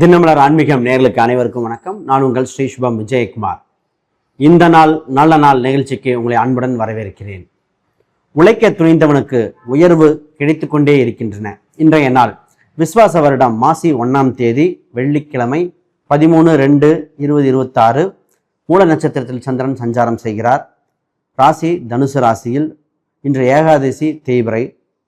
தினமலர் ஆன்மீகம் நேர்களுக்கு அனைவருக்கும் வணக்கம். நான் உங்கள் ஸ்ரீ சுபம் விஜயகுமார். இந்த நாள் நல்ல நாள் நிகழ்ச்சிக்கு உங்களை அன்புடன் வரவேற்கிறேன். உழைக்க துணிந்தவனுக்கு உயர்வு கிடைத்து கொண்டே இருக்கின்றன. இன்றைய நாள் விஸ்வாச வருடம் மாசி ஒன்றாம் தேதி வெள்ளிக்கிழமை பதிமூணு ரெண்டு இருபது இருபத்தாறு மூல நட்சத்திரத்தில் சந்திரன் சஞ்சாரம் செய்கிறார். ராசி தனுசு ராசியில் இன்று ஏகாதசி தேய்பிரை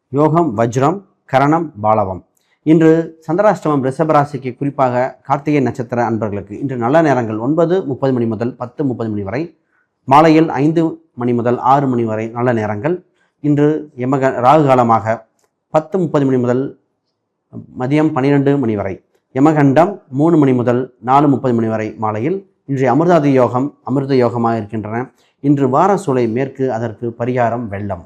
யோகம் வஜ்ரம் கரணம் பாலவம். இன்று சந்திராஷ்டமம் ரிஷபராசிக்கு குறிப்பாக கார்த்திகை நட்சத்திர அன்பர்களுக்கு. இன்று நல்ல நேரங்கள் ஒன்பது முப்பது மணி முதல் பத்து முப்பது மணி வரை. மாலையில் ஐந்து மணி முதல் ஆறு மணி வரை நல்ல நேரங்கள். இன்று யமக ராகு காலமாக பத்து முப்பது மணி முதல் மதியம் பன்னிரெண்டு மணி வரை. யமகண்டம் மூணு மணி முதல் நாலு முப்பது மணி வரை மாலையில். இன்றைய அமிர்தாதி யோகம் அமிர்த யோகமாக இருக்கின்றன. இன்று வார சூளை மேற்கு அதற்கு பரிகாரம் வெள்ளம்.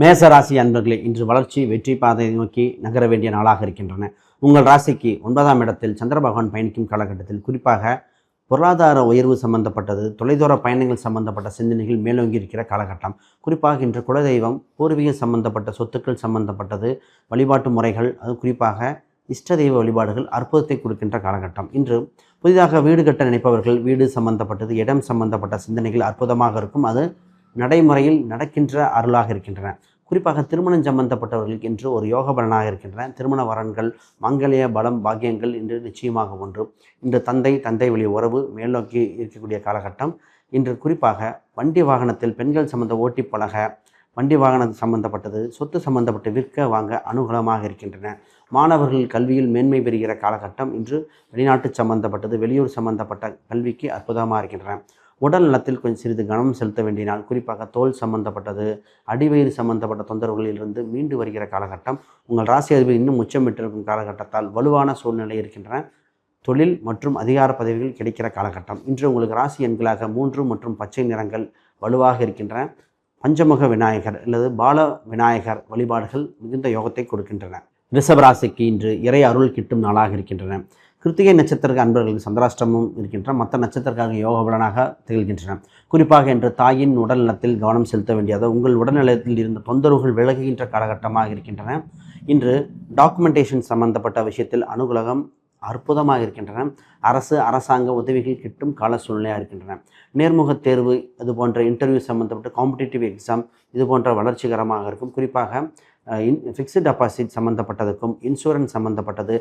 மேச ராசி அன்பர்களே இன்று வளர்ச்சி வெற்றி பாதை நோக்கி நகர வேண்டிய நாளாக இருக்கின்றன. உங்கள் ராசிக்கு ஒன்பதாம் இடத்தில் சந்திர பகவான் பயணிக்கும் காலகட்டத்தில் குறிப்பாக பொருளாதார உயர்வு சம்பந்தப்பட்டது தொலைதூர பயணங்கள் சம்பந்தப்பட்ட சிந்தனைகள் மேலோங்கி இருக்கிற காலகட்டம். குறிப்பாக இன்று குலதெய்வம் பூர்வீகம் சம்பந்தப்பட்ட சொத்துக்கள் சம்பந்தப்பட்டது வழிபாட்டு முறைகள் அது குறிப்பாக இஷ்ட தெய்வ வழிபாடுகள் அற்புதத்தை கொடுக்கின்ற காலகட்டம். இன்று புதிதாக வீடு கட்ட நினைப்பவர்கள் வீடு சம்பந்தப்பட்டது இடம் சம்பந்தப்பட்ட சிந்தனைகள் அற்புதமாக இருக்கும். அது நடைமுறையில் நடக்கின்ற அருளாக இருக்கின்றன. குறிப்பாக திருமணம் சம்பந்தப்பட்டவர்களுக்கு இன்று ஒரு யோக பலனாக இருக்கின்றன. திருமண வரன்கள் மங்கலிய பலம் பாக்கியங்கள் இன்று நிச்சயமாக ஒன்று. இன்று தந்தை தந்தை வழி உறவு மேல்நோக்கி இருக்கக்கூடிய காலகட்டம். இன்று குறிப்பாக வண்டி வாகனத்தில் பெண்கள் சம்பந்த ஓட்டி பழக வண்டி வாகனம் சம்பந்தப்பட்டது சொத்து சம்பந்தப்பட்ட விற்க வாங்க அனுகூலமாக இருக்கின்றன. மாணவர்கள் கல்வியில் மேன்மை பெறுகிற காலகட்டம் இன்று வெளிநாட்டு சம்பந்தப்பட்டது வெளியூர் சம்பந்தப்பட்ட கல்விக்கு அற்புதமாக இருக்கின்றன. உடல் நலத்தில் கொஞ்சம் சிறிது கவனம் செலுத்த வேண்டிய நாள் குறிப்பாக தோல் சம்பந்தப்பட்டது அடிவயிறு சம்பந்தப்பட்ட தொந்தரவுகளிலிருந்து மீண்டு வருகிற காலகட்டம் உங்கள் ராசி அதிபதி இன்னும் உச்சமிட்டிருக்கும் காலகட்டத்தால் வலுவான சூழ்நிலை இருக்கின்றன. தொழில் மற்றும் அதிகார பதவிகள் கிடைக்கிற காலகட்டம். இன்று உங்களுக்கு ராசி எண்களாக மூன்று மற்றும் பச்சை நிறங்கள் வலுவாக இருக்கின்றன. பஞ்சமுக விநாயகர் அல்லது பால விநாயகர் வழிபாடுகள் மிகுந்த யோகத்தை கொடுக்கின்றன. ரிஷபராசிக்கு இன்று இறை அருள் கிட்டும் நாளாக இருக்கின்றன. கிருத்திகை நட்சத்திர அன்பர்களுக்கு சந்திராஷ்டமும் இருக்கின்றன மற்ற நட்சத்திரக்காக யோக பலனாக திகழ்கின்றன. குறிப்பாக இன்று தாயின் உடல் நலத்தில் கவனம் செலுத்த வேண்டியது உங்கள் உடல்நலத்தில் இருந்த தொந்தரவுகள் விலகுகின்ற காலகட்டமாக இருக்கின்றன. இன்று டாக்குமெண்டேஷன் சம்பந்தப்பட்ட விஷயத்தில் அனுகூலகம் அற்புதமாக இருக்கின்றன. அரசு அரசாங்க உதவிகள் கிட்டும் கால சூழ்நிலையாக இருக்கின்றன. நேர்முக தேர்வு இது போன்ற இன்டர்வியூ சம்மந்தப்பட்ட காம்படிட்டிவ் எக்ஸாம் இது போன்ற வளர்ச்சிகரமாக இருக்கும். குறிப்பாக ஃபிக்ஸ்டு டெபாசிட் சம்மந்தப்பட்டதுக்கும் இன்சூரன்ஸ் சம்மந்தப்பட்டது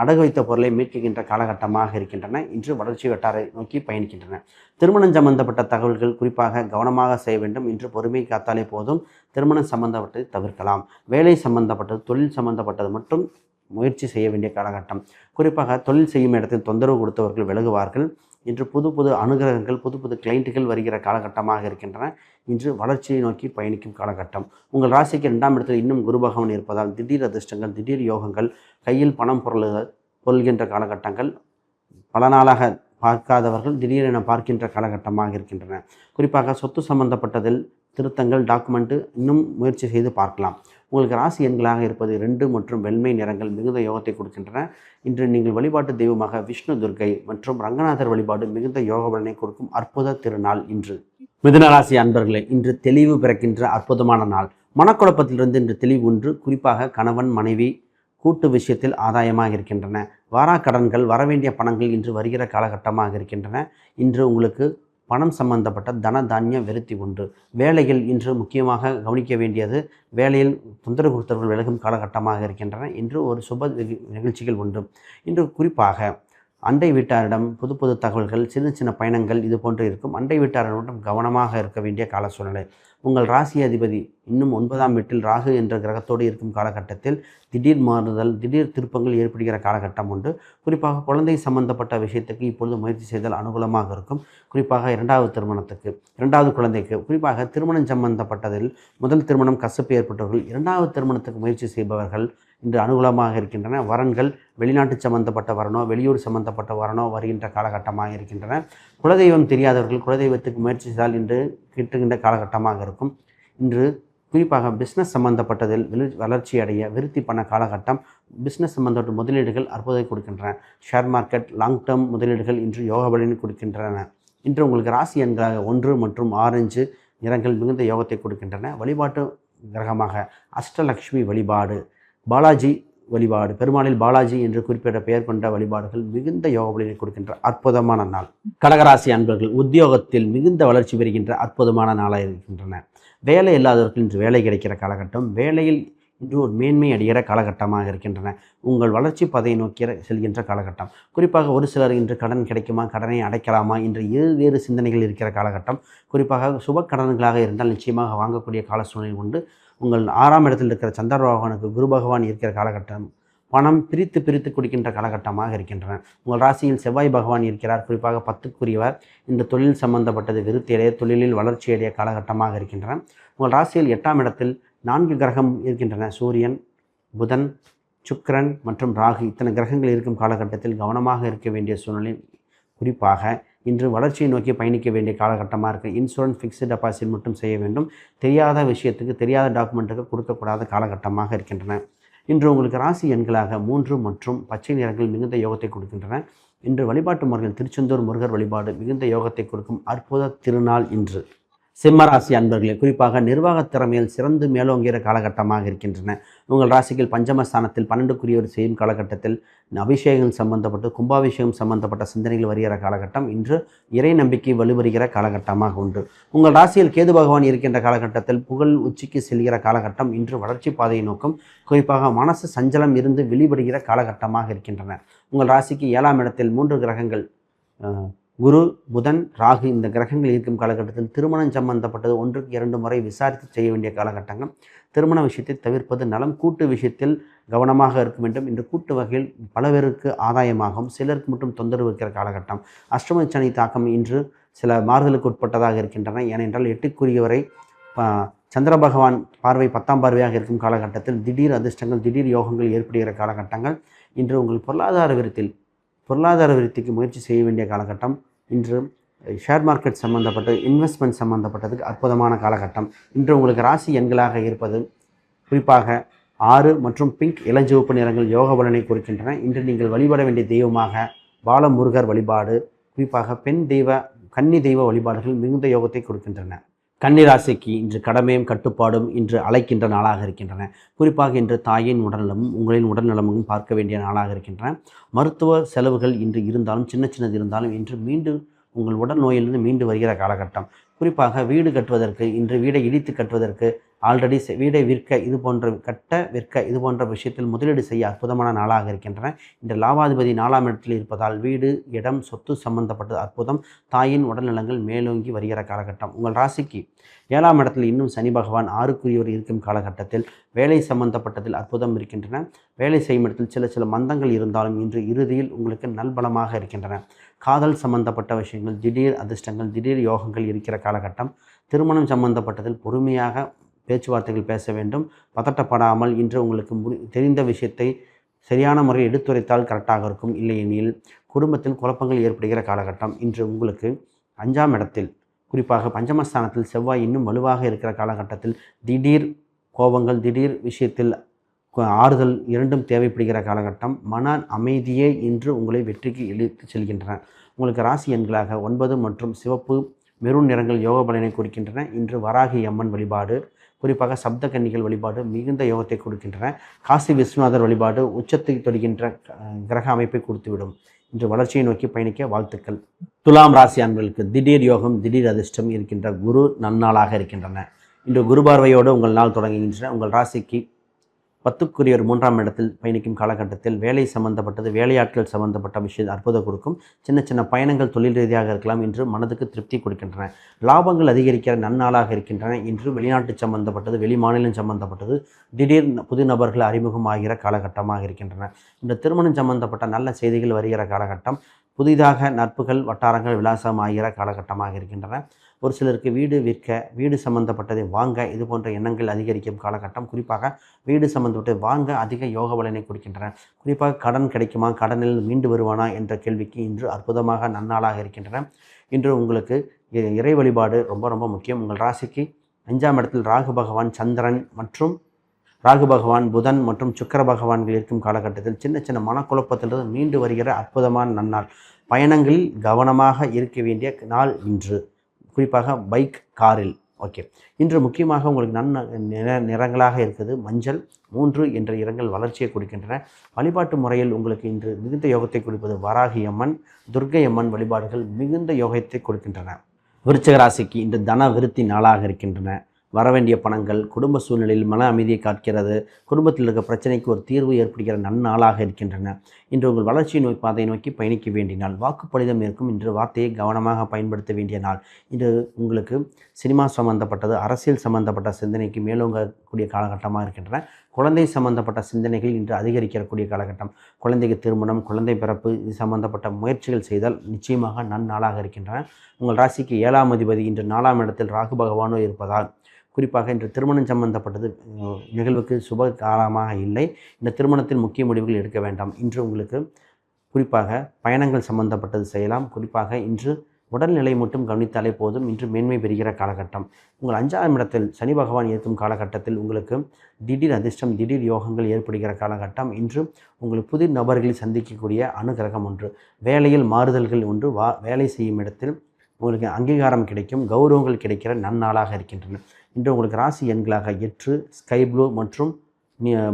அடகு வைத்த பொருளை மீட்கின்ற காலகட்டமாக இருக்கின்றன. இன்று வளர்ச்சி வட்டாரை நோக்கி பயணிக்கின்றன. திருமணம் சம்பந்தப்பட்ட தகவல்கள் குறிப்பாக கவனமாக செய்ய வேண்டும். இன்று பொறுமை காத்தாலே போதும். திருமணம் சம்பந்தப்பட்டதை தவிர்க்கலாம். வேலை சம்பந்தப்பட்டது தொழில் சம்பந்தப்பட்டது மட்டும் முயற்சி செய்ய வேண்டிய காலகட்டம். குறிப்பாக தொழில் செய்யும் இடத்தில் தொந்தரவு கொடுத்தவர்கள் விலகுவார்கள். இன்று புது புது அனுகிரகங்கள் புது புது கிளைண்ட்டுகள் வருகிற காலகட்டமாக இருக்கின்றன. இன்று வளர்ச்சியை நோக்கி பயணிக்கும் காலகட்டம். உங்கள் ராசிக்கு இரண்டாம் இடத்தில் இன்னும் குரு பகவான் இருப்பதால் திடீர் அதிர்ஷ்டங்கள் திடீர் யோகங்கள் கையில் பணம் பொருள்கள் பொருள்கின்ற காலகட்டங்கள் பல நாளாக பார்க்காதவர்கள் திடீரென பார்க்கின்ற காலகட்டமாக இருக்கின்றன. குறிப்பாக சொத்து சம்பந்தப்பட்டதில் திருத்தங்கள் டாக்குமெண்ட்டு இன்னும் முயற்சி செய்து பார்க்கலாம். உங்களுக்கு ராசி எண்களாக இருப்பது ரெண்டு மற்றும் வெண்மை நிறங்கள் மிகுந்த யோகத்தை கொடுக்கின்றன. இன்று நீங்கள் வழிபாட்டு தெய்வமாக விஷ்ணு துர்க்கை மற்றும் ரங்கநாதர் வழிபாடு மிகுந்த யோக பலனை கொடுக்கும் அற்புத திருநாள் இன்று. மிதுனராசி அன்பர்களே இன்று தெளிவு பிறக்கின்ற அற்புதமான நாள். மனக்குழப்பத்திலிருந்து இன்று தெளிவு ஒன்று குறிப்பாக கணவன் மனைவி கூட்டு விஷயத்தில் ஆதாயமாக இருக்கின்றன. வாராக்கடன்கள் வரவேண்டிய பணங்கள் இன்று வருகிற காலகட்டமாக இருக்கின்றன. இன்று உங்களுக்கு பணம் சம்பந்தப்பட்ட தன தானிய விருத்தி உண்டு வேலையில் இன்று முக்கியமாக கவனிக்க வேண்டியது வேலையில் தொந்தரவு கொடுத்தவர்கள் விலகும் காலகட்டமாக இருக்கின்றன. இன்று ஒரு சுப நிக- நிகழ்ச்சிகள் உண்டு இன்று குறிப்பாக அண்டை வீட்டாரிடம் புது புது தகவல்கள் சின்ன சின்ன பயணங்கள் இது போன்று இருக்கும். அண்டை வீட்டாரிடம் கவனமாக இருக்க வேண்டிய கால சூழ்நிலை. உங்கள் ராசி அதிபதி இன்னும் ஒன்பதாம் வீட்டில் ராகு என்ற கிரகத்தோடு இருக்கும் காலகட்டத்தில் திடீர் மாறுதல் திடீர் திருப்பங்கள் ஏற்படுகிற காலகட்டம் உண்டு. குறிப்பாக குழந்தை சம்பந்தப்பட்ட விஷயத்துக்கு இப்பொழுது முயற்சி செய்தால் அனுகூலமாக இருக்கும். குறிப்பாக இரண்டாவது திருமணத்துக்கு இரண்டாவது குழந்தைக்கு குறிப்பாக திருமணம் சம்பந்தப்பட்டதில் முதல் திருமணம் கசப்பு ஏற்பட்டவர்கள் இரண்டாவது திருமணத்துக்கு முயற்சி செய்பவர்கள் இன்று அனுகூலமாக இருக்கின்றன. வரன்கள் வெளிநாட்டு சம்பந்தப்பட்ட வரனோ வெளியூர் சம்பந்தப்பட்ட வரனோ வருகின்ற காலகட்டமாக இருக்கின்றன. குலதெய்வம் தெரியாதவர்கள் குலதெய்வத்துக்கு முயற்சி செய்தால் இன்று கிட்டுகின்ற காலகட்டமாக இருக்கும். இன்று குறிப்பாக பிஸ்னஸ் சம்பந்தப்பட்டதில் வளர்ச்சி அடைய விருத்தி பண்ண காலகட்டம் பிஸ்னஸ் சம்பந்தப்பட்ட முதலீடுகள் அற்புதத்தை கொடுக்கின்றன. ஷேர் மார்க்கெட் லாங் டேர்ம் முதலீடுகள் இன்று யோக பலனை கொடுக்கின்றன. இன்று உங்களுக்கு ராசி எண்களாக ஒன்று மற்றும் ஆரஞ்சு நிறங்கள் மிகுந்த யோகத்தை கொடுக்கின்றன. வழிபாட்டு கிரகமாக அஷ்டலக்ஷ்மி வழிபாடு பாலாஜி வழிபாடு பெருமாளில் பாலாஜி என்று குறிப்பிட்ட பெயர் கொண்ட வழிபாடுகள் மிகுந்த யோக பலனை கொடுக்கின்ற அற்புதமான நாள். கடகராசி அன்பர்கள் உத்தியோகத்தில் மிகுந்த வளர்ச்சி பெறுகின்ற அற்புதமான நாளாக இருக்கின்றன. வேலை இல்லாதவர்கள் இன்று வேலை கிடைக்கிற காலகட்டம் வேலையில் இன்று ஒரு மேன்மை அடைகிற காலகட்டமாக இருக்கின்றன. உங்கள் வளர்ச்சி பதையை நோக்கி செல்கின்ற காலகட்டம். குறிப்பாக ஒரு சிலர் இன்று கடன் கிடைக்குமா கடனை அடைக்கலாமா என்ற வேறு சிந்தனைகள் இருக்கிற காலகட்டம். குறிப்பாக சுப கடன்களாக இருந்தால் நிச்சயமாக வாங்கக்கூடிய கால சூழ்நிலை உண்டு. உங்கள் ஆறாம் இடத்தில் இருக்கிற சந்திர பகவானுக்கு குரு பகவான் இருக்கிற காலகட்டம் பணம் பிரித்து பிரித்து குடிக்கின்ற காலகட்டமாக இருக்கின்றன. உங்கள் ராசியில் செவ்வாய் பகவான் இருக்கிறார். குறிப்பாக பத்துக்குரியவர். இந்த தொழில் சம்பந்தப்பட்டது விருத்தியடைய தொழிலில் வளர்ச்சியடைய காலகட்டமாக இருக்கின்றன. உங்கள் ராசியில் எட்டாம் இடத்தில் நான்கு கிரகம் இருக்கின்றன. சூரியன் புதன் சுக்கரன் மற்றும் ராகு. இத்தனை கிரகங்கள் இருக்கும் காலகட்டத்தில் கவனமாக இருக்க வேண்டிய சூழ்நிலை. குறிப்பாக இன்று வளர்ச்சியை நோக்கி பயணிக்க வேண்டிய காலகட்டமாக இருக்குது இன்சூரன்ஸ் ஃபிக்ஸ்டு டெபாசிட் மட்டும் செய்ய வேண்டும். தெரியாத விஷயத்துக்கு தெரியாத டாக்குமெண்ட்டுக்கு கொடுக்கக்கூடாத காலகட்டமாக இருக்கின்றன. இன்று உங்களுக்கு ராசி எண்களாக மூன்று மற்றும் பச்சை நிறங்கள் மிகுந்த யோகத்தை கொடுக்கின்றன. இன்று வழிபாட்டு முறைகள் திருச்செந்தூர் முருகர் வழிபாடு மிகுந்த யோகத்தை கொடுக்கும் அற்புத திருநாள் இன்று. சிம்மராசி அன்பர்களே குறிப்பாக நிர்வாக திறமையில் சிறந்து மேலோங்கிற காலகட்டமாக இருக்கின்றன. உங்கள் ராசிகள் பஞ்சமஸ்தானத்தில் பன்னெண்டுக்குரியவர் செய்யும் காலகட்டத்தில் அபிஷேகம் சம்பந்தப்பட்டு கும்பாபிஷேகம் சம்பந்தப்பட்ட சிந்தனைகள் வருகிற காலகட்டம் இன்று இறை நம்பிக்கை வலுவருகிற காலகட்டமாக உண்டு. உங்கள் ராசியில் கேது பகவான் இருக்கின்ற காலகட்டத்தில் புகழ் உச்சிக்கு செல்கிற காலகட்டம் இன்று வளர்ச்சி பாதையை நோக்கும். குறிப்பாக மனசு சஞ்சலம் இருந்து வெளிப்படுகிற காலகட்டமாக இருக்கின்றன. உங்கள் ராசிக்கு ஏழாம் இடத்தில் மூன்று கிரகங்கள் குரு புதன் ராகு இந்த கிரகங்கள் இருக்கும் காலகட்டத்தில் திருமணம் சம்பந்தப்பட்டது ஒன்றுக்கு இரண்டு முறை விசாரித்து செய்ய வேண்டிய காலகட்டங்கள். திருமண விஷயத்தை தவிர்ப்பது நலம். கூட்டு விஷயத்தில் கவனமாக இருக்க வேண்டும். இந்த கூட்டு வகையில் பல பேருக்கு ஆதாயமாகும். சிலருக்கு மட்டும் தொந்தரவு இருக்கிற காலகட்டம். அஷ்டம சனி தாக்கம் இன்று சில மாறுதலுக்கு உட்பட்டதாக இருக்கின்றன. ஏனென்றால் எட்டுக்குரியவரை சந்திர பகவான் பார்வை பத்தாம் பார்வையாக இருக்கும் காலகட்டத்தில் திடீர் அதிர்ஷ்டங்கள் திடீர் யோகங்கள் ஏற்படுகிற காலகட்டங்கள். இன்று உங்கள் பொருளாதார விருத்தில் பொருளாதார விருத்திக்கு முயற்சி செய்ய வேண்டிய காலகட்டம். இன்று ஷேர் மார்க்கெட் சம்மந்தப்பட்ட இன்வெஸ்ட்மெண்ட் சம்மந்தப்பட்டதுக்கு அற்புதமான காலகட்டம். இன்று உங்களுக்கு ராசி எண்களாக இருப்பது குறிப்பாக ஆறு மற்றும் பிங்க் இளஞ்சிவப்பு நிறங்கள் யோக பலனை குறிக்கின்றன இன்று நீங்கள் வழிபட வேண்டிய தெய்வமாக பாலமுருகர் வழிபாடு குறிப்பாக பெண் தெய்வ கன்னி தெய்வ வழிபாடுகள் மிகுந்த யோகத்தை கொடுக்கின்றன. கன்னிராசிக்கு இன்று கடமையும் கட்டுப்பாடும் இன்று அழைக்கின்ற நாளாக இருக்கின்றன. குறிப்பாக இன்று தாயின் உடல்நலமும் உங்களின் உடல்நலமும் பார்க்க வேண்டிய நாளாக இருக்கின்றன. மருத்துவ செலவுகள் இன்று இருந்தாலும் சின்ன சின்னது இருந்தாலும் இன்று மீண்டும் உங்கள் உடல் நோயிலிருந்து மீண்டு வருகிற காலகட்டம். குறிப்பாக வீடு கட்டுவதற்கு இன்று வீடை இடித்து கட்டுவதற்கு ஆல்ரெடி வீடை விற்க இது போன்ற கட்ட விற்க இது போன்ற விஷயத்தில் முதலீடு செய்ய அற்புதமான நாளாக இருக்கின்றன. இந்த லாபாதிபதி நாலாம் இடத்தில் இருப்பதால் வீடு இடம் சொத்து சம்பந்தப்பட்டது அற்புதம். தாயின் உடல்நலங்கள் மேலோங்கி வருகிற காலகட்டம். உங்கள் ராசிக்கு ஏழாம் இடத்தில் இன்னும் சனி பகவான் ஆறுக்குரியவர் இருக்கும் காலகட்டத்தில் வேலை சம்பந்தப்பட்டதில் அற்புதம் இருக்கின்றன. வேலை செய்யும் இடத்தில் சில சில மந்தங்கள் இருந்தாலும் இன்று இறுதியில் உங்களுக்கு நல்பலமாக இருக்கின்றன. காதல் சம்பந்தப்பட்ட விஷயங்கள் திடீர் அதிர்ஷ்டங்கள் திடீர் யோகங்கள் இருக்கிற காலகட்டம். திருமணம் சம்பந்தப்பட்டதில் பொறுமையாக பேச்சுவார்த்தைகள் பேச வேண்டும். பதட்டப்படாமல் இன்று உங்களுக்கு முடி தெரிந்த விஷயத்தை சரியான முறையில் எடுத்துரைத்தால் கரெக்டாக இருக்கும். இல்லையெனில் குடும்பத்தில் குழப்பங்கள் ஏற்படுகிற காலகட்டம். இன்று உங்களுக்கு அஞ்சாம் இடத்தில் குறிப்பாக பஞ்சமஸ்தானத்தில் செவ்வாய் இன்னும் வலுவாக இருக்கிற காலகட்டத்தில் திடீர் கோபங்கள் திடீர் விஷயத்தில் ஆறுதல் இரண்டும் தேவைப்படுகிற காலகட்டம். மன அமைதியே இன்று உங்களை வெற்றிக்கு இழுத்து செல்கின்றன. உங்களுக்கு ராசி எண்களாக ஒன்பது மற்றும் சிவப்பு மெரூன் நிறங்கள் யோக பலனை கொடுக்கின்றன. இன்று வராகி அம்மன் வழிபாடு. குறிப்பாக சப்த கன்னிகள் வழிபாடு மிகுந்த யோகத்தை கொடுக்கின்றன. காசி விஸ்வநாதர் வழிபாடு உச்சத்தை தொடுகின்ற கிரக அமைப்பை கொடுத்துவிடும். இன்று வளர்ச்சியை நோக்கி பயணிக்க வாழ்த்துக்கள். துலாம் ராசி அன்பர்களுக்கு திடீர் யோகம் திடீர் அதிர்ஷ்டம் இருக்கின்ற குரு நன்னாளாக இருக்கின்றன. இன்று குரு பார்வையோடு உங்கள் நாள் தொடங்குகின்றன. உங்கள் ராசிக்கு பத்துக்குரியர் மூன்றாம் இடத்தில் பயணிக்கும் காலகட்டத்தில் வேலை சம்பந்தப்பட்டது வேலையாட்கள் சம்பந்தப்பட்ட விஷயம் அற்புதம் கொடுக்கும். சின்ன சின்ன பயணங்கள் தொழில் ரீதியாக இருக்கலாம் என்று மனதுக்கு திருப்தி கொடுக்கின்றன. லாபங்கள் அதிகரிக்கிற நன்னாளாக இருக்கின்றன இன்று வெளிநாட்டு சம்பந்தப்பட்டது வெளி மாநிலம் சம்பந்தப்பட்டது திடீர் புது நபர்கள் அறிமுகமாகிற காலகட்டமாக இருக்கின்றன. இந்த திருமணம் சம்பந்தப்பட்ட நல்ல செய்திகள் வருகிற காலகட்டம் புதிதாக நட்புகள் வட்டாரங்கள் விலாசமாகிற காலகட்டமாக இருக்கின்றன. ஒரு சிலருக்கு வீடு விற்க வீடு சம்மந்தப்பட்டதை வாங்க இது போன்ற எண்ணங்கள் அதிகரிக்கும் காலகட்டம். குறிப்பாக வீடு சம்மந்தப்பட்ட வாங்க அதிக யோக பலனை கொடுக்கின்றன. குறிப்பாக கடன் கிடைக்குமா கடனில் மீண்டு வருவானா என்ற கேள்விக்கு இன்று அற்புதமாக நன்னாளாக இருக்கின்றன. இன்று உங்களுக்கு இறை வழிபாடு ரொம்ப ரொம்ப முக்கியம். உங்கள் ராசிக்கு அஞ்சாம் இடத்தில் ராகு பகவான் சந்திரன் மற்றும் ராகு பகவான் புதன் மற்றும் சுக்கர பகவான்கள் இருக்கும் காலகட்டத்தில் சின்ன சின்ன மனக்குழப்பத்திலிருந்து மீண்டு வருகிற அற்புதமான நன்னாள். பயணங்களில் கவனமாக இருக்க வேண்டிய நாள் இன்று. குறிப்பாக பைக் காரில் ஓகே இன்று முக்கியமாக உங்களுக்கு நன்ன நிற நிறங்களாக இருக்குது. மஞ்சள் மூன்று என்ற இரங்கள் வளர்ச்சியை கொடுக்கின்றன. வழிபாட்டு முறையில் உங்களுக்கு இன்று மிகுந்த யோகத்தை கொடுப்பது வராகி அம்மன் துர்க்கை அம்மன் வழிபாடுகள் மிகுந்த யோகத்தை கொடுக்கின்றன. விருச்சக ராசிக்கு இன்று தன விருத்தி நாளாக இருக்கின்றன. வர வேண்டிய பணங்கள் குடும்ப சூழ்நிலையில் மன அமைதியை காக்கிறது குடும்பத்தில் இருக்க பிரச்சனைக்கு ஒரு தீர்வு ஏற்படுகிற நன்னாளாக இருக்கின்றன. இன்று உங்கள் வளர்ச்சி நோய் பாதையை நோக்கி பயணிக்க வேண்டிய நாள். வாக்குப்பளிதம் இருக்கும். இன்று வார்த்தையை கவனமாக பயன்படுத்த வேண்டிய நாள். இன்று உங்களுக்கு சினிமா சம்பந்தப்பட்டது அரசியல் சம்பந்தப்பட்ட சிந்தனைக்கு மேலோங்கக்கூடிய காலகட்டமாக இருக்கின்றன. குழந்தை சம்பந்தப்பட்ட சிந்தனைகள் இன்று அதிகரிக்கக்கூடிய காலகட்டம். குழந்தைக்கு திருமணம் குழந்தை பிறப்பு இது சம்பந்தப்பட்ட முயற்சிகள் செய்தால் நிச்சயமாக நன்னாளாக இருக்கின்றன. உங்கள் ராசிக்கு ஏழாம் அதிபதி இன்று நாலாம் இடத்தில் ராகு பகவானோ இருப்பதால் குறிப்பாக இன்று திருமணம் சம்பந்தப்பட்டது நிகழ்வுக்கு சுப காலமாக இல்லை. இந்த திருமணத்தில் முக்கிய முடிவுகள் எடுக்க வேண்டாம். இன்று உங்களுக்கு குறிப்பாக பயணங்கள் சம்பந்தப்பட்டது செய்யலாம். குறிப்பாக இன்று உடல்நிலை மட்டும் கவனித்தாலே போதும். இன்று மேன்மை பெறுகிற காலகட்டம். உங்கள் அஞ்சாம் இடத்தில் சனி பகவான் இருக்கும் காலகட்டத்தில் உங்களுக்கு திடீர் அதிர்ஷ்டம் திடீர் யோகங்கள் ஏற்படுகிற காலகட்டம். இன்று உங்களுக்கு புதிர் நபர்களை சந்திக்கக்கூடிய அனுகிரகம் ஒன்று. வேலையில் மாறுதல்கள் ஒன்று. வா வேலை செய்யும் இடத்தில் உங்களுக்கு அங்கீகாரம் கிடைக்கும். கௌரவங்கள் கிடைக்கிற நன்னாளாக இருக்கின்றன. இன்று உங்களுக்கு ராசி எண்களாக எட்டு ஸ்கை ப்ளூ மற்றும்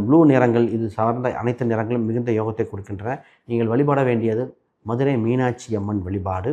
ப்ளூ நிறங்கள் இது சார்ந்த அனைத்து நிறங்களும் மிகுந்த யோகத்தை கொடுக்கின்றன. நீங்கள் வழிபட வேண்டியது மதுரை மீனாட்சி அம்மன் வழிபாடு.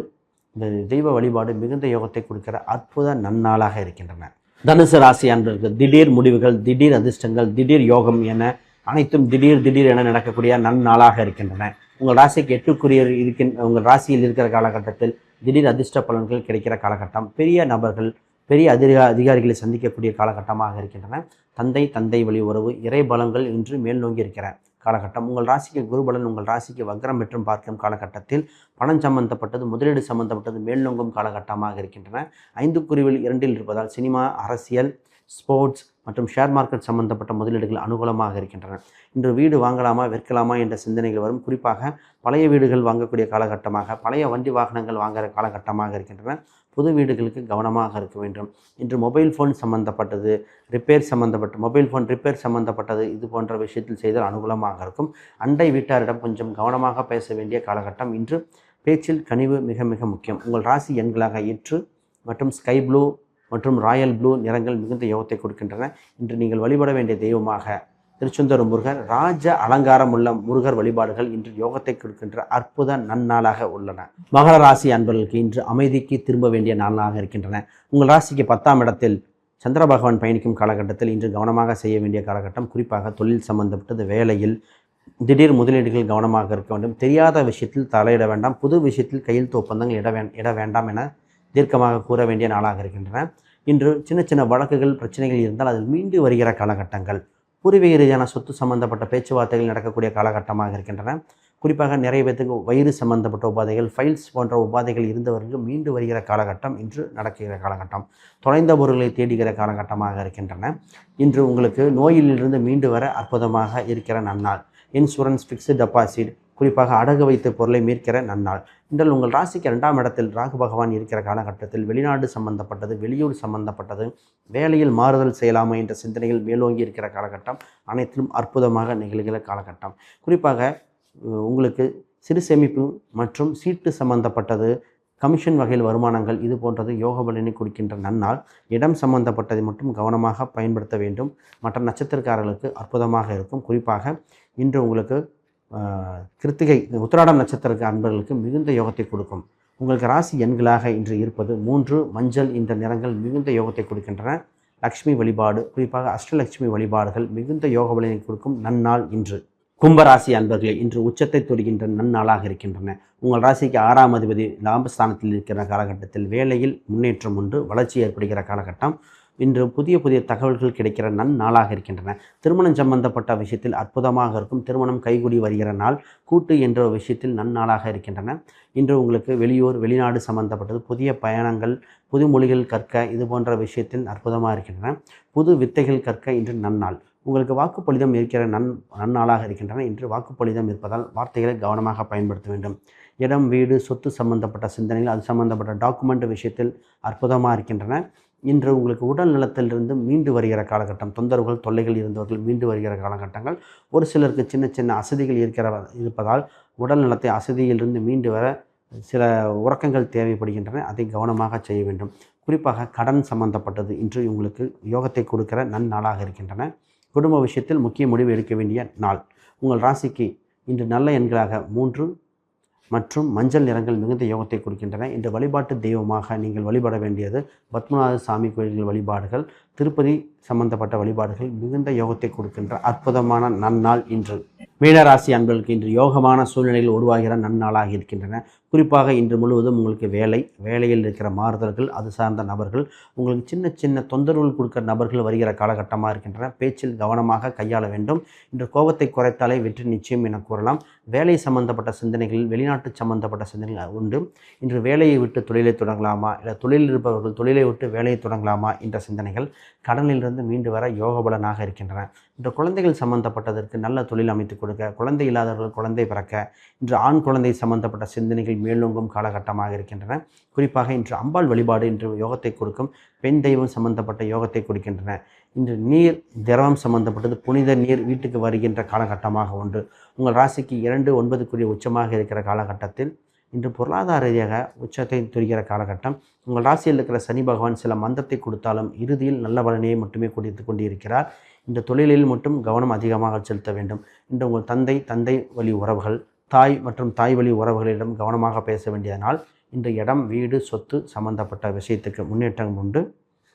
இந்த தெய்வ வழிபாடு மிகுந்த யோகத்தை கொடுக்கிற அற்புத நன்னாளாக இருக்கின்றன. தனுசு ராசி அன்பர்களுக்கு திடீர் முடிவுகள் திடீர் அதிர்ஷ்டங்கள் திடீர் யோகம் என அனைத்தும் திடீர் திடீர் என நடக்கக்கூடிய நன்னாளாக இருக்கின்றன. உங்கள் ராசிக்கு எட்டுக்குரிய இருக்கின்ற உங்கள் ராசியில் இருக்கிற காலகட்டத்தில் திடீர் அதிர்ஷ்ட பலன்கள் கிடைக்கிற காலகட்டம் பெரிய நபர்கள் பெரிய அதிகா அதிகாரிகளை சந்திக்கக்கூடிய காலகட்டமாக இருக்கின்றன. தந்தை தந்தை வழி உறவு இறை பலங்கள் இன்று மேல் நோங்கி இருக்கிற காலகட்டம். உங்கள் ராசிக்கு குருபலன் உங்கள் ராசிக்கு வக்ரம் பெற்றும் பார்க்கும் காலகட்டத்தில் பணம் சம்பந்தப்பட்டது முதலீடு சம்பந்தப்பட்டது மேல்நோங்கும் காலகட்டமாக இருக்கின்றன. ஐந்து குருவில் இரண்டில் இருப்பதால் சினிமா அரசியல் ஸ்போர்ட்ஸ் மற்றும் ஷேர் மார்க்கெட் சம்பந்தப்பட்ட முதலீடுகள் அனுகூலமாக இருக்கின்றன. இன்று வீடு வாங்கலாமா விற்கலாமா என்ற சிந்தனைகள் வரும். குறிப்பாக பழைய வீடுகள் வாங்கக்கூடிய காலகட்டமாக பழைய வண்டி வாகனங்கள் வாங்குகிற காலகட்டமாக இருக்கின்றன. புது வீடுகளுக்கு கவனமாக இருக்க வேண்டும். இன்று மொபைல் ஃபோன் சம்பந்தப்பட்டது ரிப்பேர் சம்மந்தப்பட்ட மொபைல் ஃபோன் ரிப்பேர் சம்பந்தப்பட்டது இது போன்ற விஷயத்தில் செய்தால் அனுகூலமாக இருக்கும். அண்டை வீட்டாரிடம் கொஞ்சம் கவனமாக பேச வேண்டிய காலகட்டம் இன்று. பேச்சில் கனிவு மிக மிக முக்கியம். உங்கள் ராசி எண்களாக எட்டு மற்றும் ஸ்கை ப்ளூ மற்றும் ராயல் ப்ளூ நிறங்கள் மிகுந்த யோகத்தை கொடுக்கின்றன. இன்று நீங்கள் வழிபட வேண்டிய தெய்வமாக திருச்செந்தூர் முருகர் ராஜ அலங்காரம் உள்ள முருகர் வழிபாடுகள் இன்று யோகத்தை கொடுக்கின்ற அற்புத நன்னாளாக உள்ளன. மகர ராசி அன்பர்களுக்கு இன்று அமைதிக்கு திரும்ப வேண்டிய நாளாக இருக்கின்றன. உங்கள் ராசிக்கு பத்தாம் இடத்தில் சந்திர பகவான் பயணிக்கும் காலகட்டத்தில் இன்று கவனமாக செய்ய வேண்டிய காலகட்டம் குறிப்பாக தொழில் சம்பந்தப்பட்டது வேலையில் திடீர் முதலீடுகள் கவனமாக இருக்க வேண்டும். தெரியாத விஷயத்தில் தலையிட வேண்டாம். புது விஷயத்தில் கையெழுத்து ஒப்பந்தங்கள் இட வே இட வேண்டாம் என தீர்க்கமாக கூற வேண்டிய நாளாக இருக்கின்றன. இன்று சின்ன சின்ன வழக்குகள் பிரச்சனைகள் இருந்தால் அதில் மீண்டு வருகிற காலகட்டங்கள். பூர்வீக ரீதியான சொத்து சம்பந்தப்பட்ட பேச்சுவார்த்தைகள் நடக்கக்கூடிய காலகட்டமாக இருக்கின்றன. குறிப்பாக நிறைய பேத்துக்கு வயிறு சம்பந்தப்பட்ட உபாதைகள் ஃபைல்ஸ் போன்ற உபாதைகள் இருந்தவர்களுக்கு மீண்டு வருகிற காலகட்டம் இன்று நடக்கிற காலகட்டம். தொலைந்த பொருள்களை தேடுகிற காலகட்டமாக இருக்கின்றன. இன்று உங்களுக்கு நோயிலிருந்து மீண்டு வர அற்புதமாக இருக்கிற நன்னாள். இன்சூரன்ஸ் ஃபிக்ஸ்டு டெபாசிட் குறிப்பாக அடகு வைத்த பொருளை மீட்கிற நன்னாள். இன்றால் உங்கள் ராசிக்கு இரண்டாம் இடத்தில் ராகு பகவான் இருக்கிற காலகட்டத்தில் வெளிநாடு சம்பந்தப்பட்டது வெளியூர் சம்பந்தப்பட்டது வேலையில் மாறுதல் செய்யலாமா என்ற சிந்தனைகள் மேலோங்கி இருக்கிற காலகட்டம் அனைத்திலும் அற்புதமாக நிகழ்கிற காலகட்டம். குறிப்பாக உங்களுக்கு சிறு சேமிப்பு மற்றும் சீட்டு சம்பந்தப்பட்டது கமிஷன் வகையில் வருமானங்கள் இது போன்றது யோக பலனை கொடுக்கின்ற நன்னால் இடம் சம்பந்தப்பட்டதை மட்டும் கவனமாக பயன்படுத்த வேண்டும். மற்ற நட்சத்திரக்காரர்களுக்கு அற்புதமாக இருக்கும். குறிப்பாக இன்று உங்களுக்கு கிருத்திகை உத்திராடம் நட்சத்திர அன்பர்களுக்கு மிகுந்த யோகத்தை கொடுக்கும். உங்களுக்கு ராசி எண்களாக இன்று இருப்பது மூன்று மஞ்சள் இந்த நிறங்கள் மிகுந்த யோகத்தை கொடுக்கின்றன. லக்ஷ்மி வழிபாடு குறிப்பாக அஷ்டலட்சுமி வழிபாடுகள் மிகுந்த யோக பலனை கொடுக்கும் நன்னாள் இன்று. கும்பராசி அன்பர்களே இன்று உச்சத்தை தொடுகின்ற நன்னாளாக இருக்கின்றன. உங்கள் ராசிக்கு ஆறாம் அதிபதி லாபஸ்தானத்தில் இருக்கிற காலகட்டத்தில் வேலையில் முன்னேற்றம் உண்டு வளர்ச்சி ஏற்படுகிற காலகட்டம். இன்று புதிய புதிய தகவல்கள் கிடைக்கிற நன் நாளாக இருக்கின்றன. திருமணம் சம்பந்தப்பட்ட விஷயத்தில் அற்புதமாக இருக்கும். திருமணம் கைகூடி வருகிற நாள் கூட்டு என்ற ஒரு விஷயத்தில் நன்னாளாக இருக்கின்றன. இன்று உங்களுக்கு வெளியூர் வெளிநாடு சம்பந்தப்பட்டது புதிய பயணங்கள் புது மொழிகள் கற்க இது போன்ற விஷயத்தில் அற்புதமாக இருக்கின்றன. புது வித்தைகள் கற்க இன்று நன்னாள் உங்களுக்கு வாக்குப்பளிதம் இருக்கிற நன் நன்னாளாக இருக்கின்றன. இன்று வாக்குப்பளிதம் இருப்பதால் வார்த்தைகளை கவனமாக பயன்படுத்த வேண்டும். இடம் வீடு சொத்து சம்பந்தப்பட்ட சிந்தனைகள் அது சம்பந்தப்பட்ட டாக்குமெண்ட் விஷயத்தில் அற்புதமாக இருக்கின்றன. இன்று உங்களுக்கு உடல் நலத்திலிருந்து மீண்டு வருகிற காலகட்டம் தொந்தரவுகள் தொல்லைகள் இருந்தவர்கள் மீண்டு வருகிற காலகட்டங்கள் ஒரு சிலருக்கு சின்ன சின்ன அசதிகள் இருக்கிற இருப்பதால் உடல் நலத்தை அசதியிலிருந்து மீண்டு வர சில உறக்கங்கள் தேவைப்படுகின்றன. அதை கவனமாக செய்ய வேண்டும். குறிப்பாக கடன் சம்பந்தப்பட்டது இன்று உங்களுக்கு யோகத்தை கொடுக்கிற நன்னாளாக இருக்கின்றன. குடும்ப விஷயத்தில் முக்கிய முடிவு எடுக்க வேண்டிய நாள். உங்கள் ராசிக்கு இன்று நல்ல எண்களாக மூன்று மற்றும் மஞ்சள் நிறங்கள் மிகுந்த யோகத்தை கொடுக்கின்றன. இந்த வழிபாட்டு தெய்வமாக நீங்கள் வழிபட வேண்டியது பத்மநாத சாமி கோயில்கள் வழிபாடுகள். திருப்பதி சம்பந்தப்பட்ட வழிபாடுகள் மிகுந்த யோகத்தை கொடுக்கின்ற அற்புதமான நன்னாள் இன்று. மீனராசி அன்பர்களுக்கு இன்று யோகமான சூழ்நிலையில் உருவாகிற நன்னாளாக இருக்கின்றன. குறிப்பாக இன்று முழுவதும் உங்களுக்கு வேலை வேலையில் இருக்கிற மாறுதல்கள் அது சார்ந்த நபர்கள் உங்களுக்கு சின்ன சின்ன தொந்தரவுகள் கொடுக்கிற நபர்கள் வருகிற காலகட்டமாக இருக்கின்றன. பேச்சில் கவனமாக கையாள வேண்டும். இன்று கோபத்தை குறைத்தாலே வெற்றி நிச்சயம் என கூறலாம். வேலை சம்பந்தப்பட்ட சிந்தனைகளில் வெளிநாட்டு சம்பந்தப்பட்ட சிந்தனைகள் உண்டு. இன்று வேலையை விட்டு தொழிலை தொடங்கலாமா? இல்லை தொழிலில் இருப்பவர்கள் தொழிலை விட்டு வேலையை தொடங்கலாமா? என்ற சிந்தனைகள் கடனிலிருந்து மீண்டு வர யோகபலனாக இருக்கின்றன. இன்று குழந்தைகள் சம்பந்தப்பட்டதற்கு நல்ல தொழில் அமைத்துக் கொடுக்க குழந்தை இல்லாதவர்கள் குழந்தை பிறக்க இன்று ஆண் குழந்தை சம்பந்தப்பட்ட சிந்தனைகள் மேலோங்கும் காலகட்டமாக இருக்கின்றன. குறிப்பாக இன்று அம்பாள் வழிபாடு இன்று யோகத்தை கொடுக்கும் பெண் தெய்வம் சம்பந்தப்பட்ட யோகத்தை கொடுக்கின்றன. இன்று நீர் திரவம் சம்பந்தப்பட்டது புனித நீர் வீட்டுக்கு வருகின்ற காலகட்டமாக உண்டு உங்கள் ராசிக்கு இரண்டு ஒன்பதுக்குரிய உச்சமாக இருக்கிற காலகட்டத்தில் இன்று பொருளாதார ரீதியாக உச்சத்தை துரிகிற காலகட்டம். உங்கள் ராசியில் இருக்கிற சனி பகவான் சில மந்தத்தை கொடுத்தாலும் இறுதியில் நல்ல பலனையை மட்டுமே கொடுத்து கொண்டிருக்கிறார். இந்த தொழிலில் மட்டும் கவனம் அதிகமாக செலுத்த வேண்டும். இன்று உங்கள் தந்தை தந்தை வழி உறவுகள் தாய் மற்றும் தாய் வழி உறவுகளிடம் கவனமாக பேச வேண்டியதனால் இன்று இடம் வீடு சொத்து சம்பந்தப்பட்ட விஷயத்துக்கு முன்னேற்றம் உண்டு.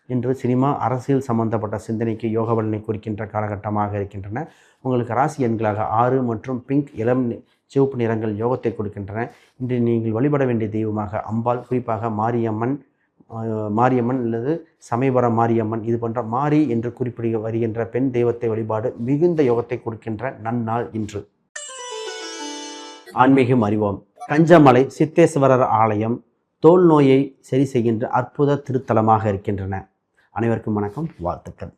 இன்று சினிமா அரசியல் சம்பந்தப்பட்ட சிந்தனைக்கு யோக பலனை குறிக்கின்ற காலகட்டமாக இருக்கின்றன. உங்களுக்கு ராசி எண்களாக ஆறு மற்றும் பிங்க் இளம் சிவப்பு நிறங்கள் யோகத்தை கொடுக்கின்றன. இன்று நீங்கள் வழிபட வேண்டிய தெய்வமாக அம்பாள் குறிப்பாக மாரியம்மன் மாரியம்மன் அல்லது சமயபுரம் மாரியம்மன் இது போன்ற மாரி என்று குறிப்பிட வருகின்ற பெண் தெய்வத்தை வழிபாடு மிகுந்த யோகத்தை கொடுக்கின்ற நன்னாள் இன்று. ஆன்மீகம் அறிவோம். கஞ்சமலை சித்தேஸ்வரர் ஆலயம் தோல் நோயை சரி செய்கின்ற அற்புத திருத்தலமாக இருக்கின்றன. அனைவருக்கும் வணக்கம். வாழ்த்துக்கள்.